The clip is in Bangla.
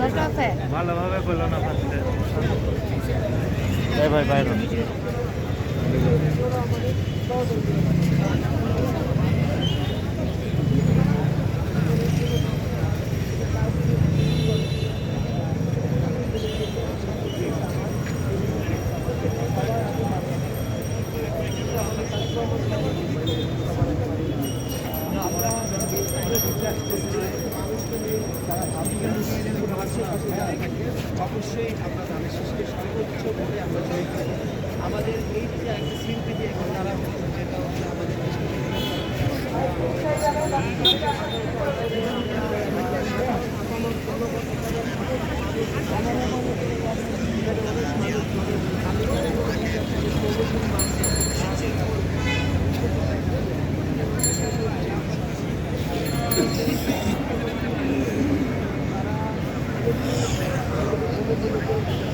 দশটা আছে ভালোভাবে করল না এই ভাই বাইরে। পাশাপাশি অবশ্যই আমরা ধানের শীষকে সর্বোচ্চ করে আমরা জয় আমাদের এই যে একটা স্বীকৃতি এখন তারা যেটা হচ্ছে আমাদের দেশকে Thank you.